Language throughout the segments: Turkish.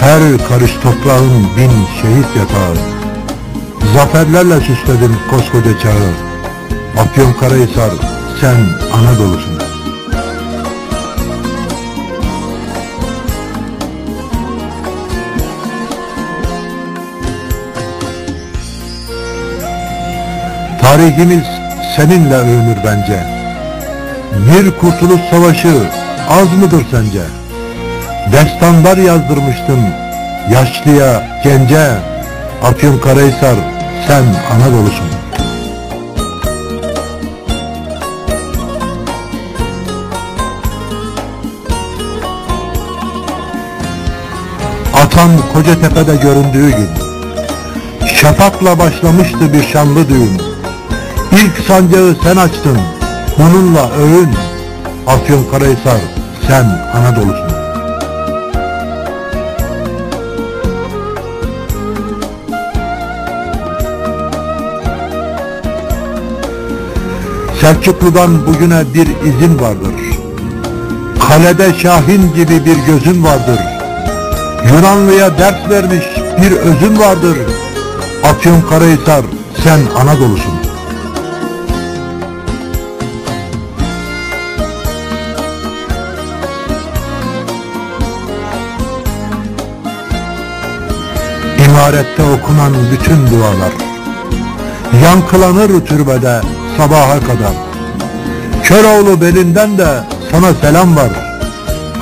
Her karış toprağın bin şehit yatağı. Zaferlerle süsledin koskoca çağı. Afyonkarahisar, sen Anadolu'sun. Tarihimiz seninle övünür bence. Bir kurtuluş savaşı az mıdır sence? Destanlar yazdırmıştın yaşlıya, gence. Afyonkarahisar sen Anadolu'sun. Atan Kocatepe'de göründüğü gün Şafakla başlamıştı bir şanlı düğün İlk sancağı sen açtın Bununla övün Afyonkarahisar sen Anadolu'sun Selçuklu'dan bugüne bir izin vardır. Kalede Şahin gibi bir gözün vardır. Yunanlıya ders vermiş bir özün vardır. Afyonkarahisar sen Anadolu'sun. İmarette okunan bütün dualar Yankılanır türbede sabaha kadar. Köroğlu belinden de sana selam var.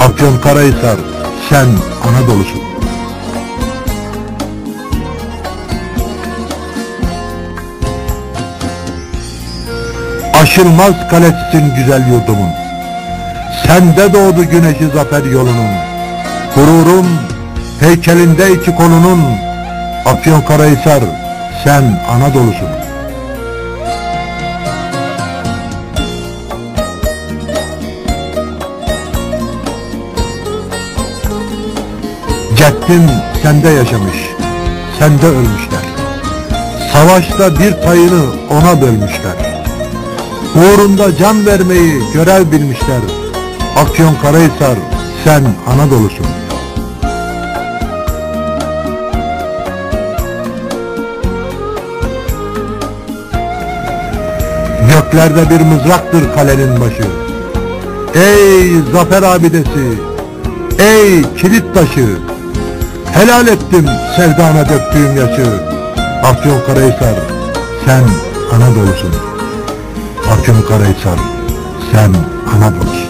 Afyonkarahisar sen Anadolu'sun. Aşılmaz kalesisin güzel yurdumun. Sende doğdu güneşi zafer yolunun. Gururum heykelinde iki kolunun Afyonkarahisar sen Anadolu'sun Ceddin sende yaşamış Sende ölmüşler. Savaşta bir payını ona bölmüşler. Uğrunda can vermeyi görev bilmişler. Afyonkarahisar sen Anadolu'sun. Göklerde bir mızraktır kalenin başı. Ey zafer abidesi Ey kilit taşı Helal ettim sevdana döktüğüm yaşı. Afyonkarahisar sen Anadolu'sun. Afyonkarahisar sen Anadolu'sun